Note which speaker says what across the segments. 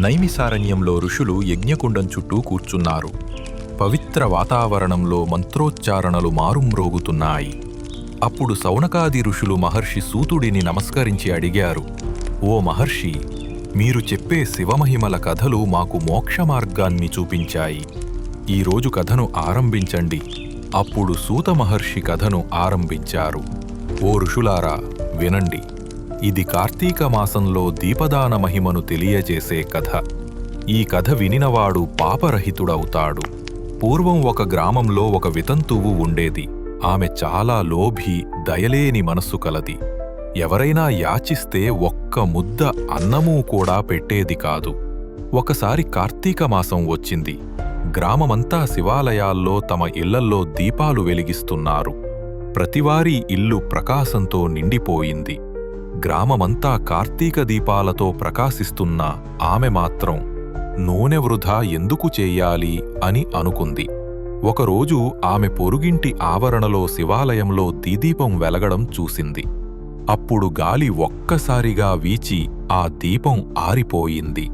Speaker 1: నైమిసారణ్యంలో ఋషులు యజ్ఞకుండం చుట్టూ కూర్చున్నారు. పవిత్ర వాతావరణంలో మంత్రోచ్చారణలు మారుమ్రోగుతున్నాయి. అప్పుడు సౌనకాది ఋషులు మహర్షి సూతుడిని నమస్కరించి అడిగారు ఓ మహర్షి మీరు చెప్పే శివమహిమల కథలు మాకు మోక్ష మార్గాన్ని చూపించాయి ఈరోజు కథను ఆరంభించండి. అప్పుడు సూత మహర్షి కథను ఆరంభించారు. ఓ ఋషులారా వినండి. ఇది కార్తీక మాసంలో దీపదాన మహిమను తెలియజేసే కథ. ఈ కథ వినినవాడు పాపరహితుడవుతాడు. పూర్వం ఒక గ్రామంలో ఒక వితంతువు ఉండేది. ఆమె చాలా లోభి దయలేని మనస్సు కలది. ఎవరైనా యాచిస్తే ఒక్క ముద్ద అన్నమూ కూడా పెట్టేది కాదు. ఒకసారి కార్తీక మాసం వచ్చింది. గ్రామమంతా శివాలయాల్లో తమ ఇళ్ళల్లో దీపాలు వెలిగిస్తున్నారు. ప్రతివారీ ఇల్లు ప్రకాశంతో నిండిపోయింది. గ్రామమంతా కార్తీక దీపాలతో ప్రకాశిస్తున్న ఆమె మాత్రం నూనె వృధా ఎందుకు చేయాలి అని అనుకుంది. ఒకరోజు ఆమె పొరుగింటి ఆవరణలో శివాలయంలో దీదీపం వెలగడం చూసింది. అప్పుడు గాలి ఒక్కసారిగా వీచి ఆ దీపం ఆరిపోయింది.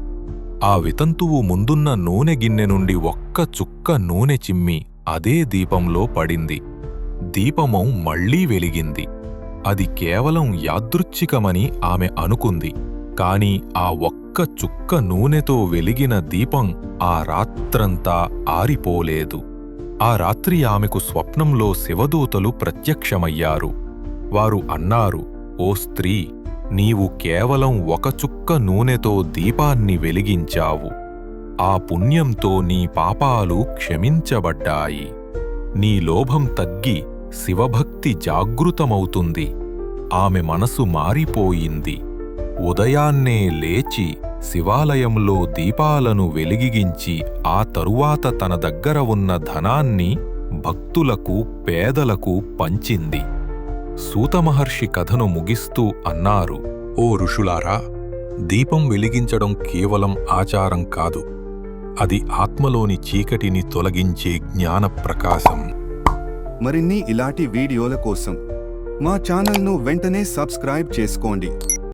Speaker 1: ఆ వితంతువు ముందున్న నూనె గిన్నె నుండి ఒక్క చుక్క నూనె చిమ్మి అదే దీపంలో పడింది. దీపమం మళ్ళీ వెలిగింది. అది కేవలం యాదృచ్ఛికమని ఆమె అనుకుంది. కాని ఆ ఒక్క చుక్క నూనెతో వెలిగిన దీపం ఆ రాత్రంతా ఆరిపోలేదు. ఆ రాత్రి ఆమెకు స్వప్నంలో శివదూతలు ప్రత్యక్షమయ్యారు. వారు అన్నారు ఓ స్త్రీ నీవు కేవలం ఒక చుక్క నూనెతో దీపాన్ని వెలిగించావు. ఆ పుణ్యంతో నీ పాపాలు క్షమించబడ్డాయి. నీ లోభం తగ్గి శివభక్తి జాగృతమవుతుంది. ఆమె మనసు మారిపోయింది. ఉదయాన్నే లేచి శివాలయంలో దీపాలను వెలిగిగించి ఆ తరువాత తన దగ్గర ఉన్న ధనాన్ని భక్తులకు పేదలకు పంచింది. సూతమహర్షి కథను ముగిస్తూ అన్నారు ఓ ఋషులారా దీపం వెలిగించడం కేవలం ఆచారం కాదు. అది ఆత్మలోని చీకటిని తొలగించే జ్ఞాన ప్రకాశం.
Speaker 2: మరిన్ని ఇలాంటి వీడియోల కోసం మా ఛానల్ను వెంటనే సబ్స్క్రైబ్ చేసుకోండి.